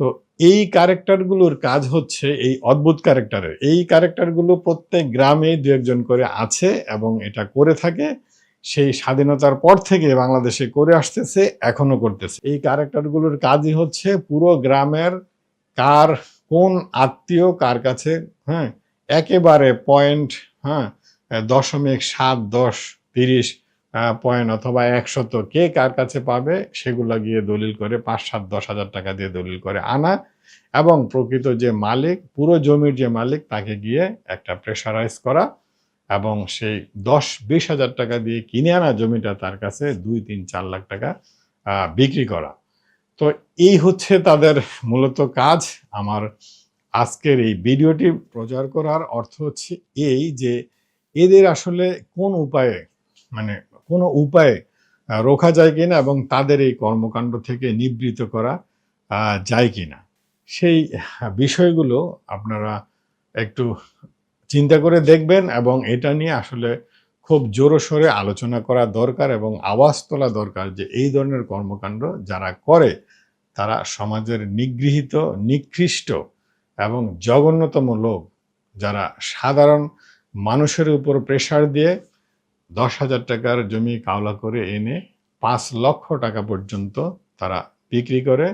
তো এই ক্যারেক্টারগুলোর কাজ হচ্ছে এই অদ্ভুত ক্যারেক্টারের এই ক্যারেক্টারগুলো প্রত্যেক গ্রামে দু একজন করে আছে এবং এটা করে থাকে। সেই স্বাধীনতার পর থেকে বাংলাদেশে করে আসতেছে, এখনও করতেছে। এই ক্যারেক্টারগুলোর কাজই হচ্ছে পুরো গ্রামের কার কোন আত্মীয় কার কাছে হ্যাঁ একেবারে পয়েন্ট হ্যাঁ দশমিক সাত, দশ, তিরিশ পয়েন্ট অথবা একশত কে কার কাছে পাবে, সেগুলো গিয়ে দলিল করে পাঁচ সাত দশ হাজার টাকা দিয়ে দলিল করে আনা এবং প্রকৃত যে মালিক, পুরো জমির যে মালিক, তাকে গিয়ে একটা প্রেশারাইজ করা এবং সেই দশ বিশ হাজার টাকা দিয়ে কিনে আনা জমিটা তার কাছে দুই, তিন, চার লাখ টাকা বিক্রি করা। তো এই হচ্ছে তাদের মূলত কাজ। আমার আজকের এই ভিডিওটি প্রচার করার অর্থ হচ্ছে এই যে এদের আসলে কোন উপায়ে মানে কোনো উপায়ে রোখা যায় কিনা এবং তাদের এই কর্মকাণ্ড থেকে নিবৃত করা যায় কিনা? সেই বিষয়গুলো আপনারা একটু চিন্তা করে দেখবেন এবং এটা নিয়ে আসলে খুব জোরসোরে আলোচনা করা দরকার এবং আওয়াজ তোলা দরকার যে এই ধরনের কর্মকাণ্ড যারা করে, তারা সমাজের নিগৃহীত, নিকৃষ্ট এবং জঘন্যতম লোক, যারা সাধারণ মানুষের উপর প্রেশার দিয়ে দশ হাজার টাকার জমি কাওলা করে এনে পাঁচ লক্ষ টাকা পর্যন্ত তারা বিক্রি করে।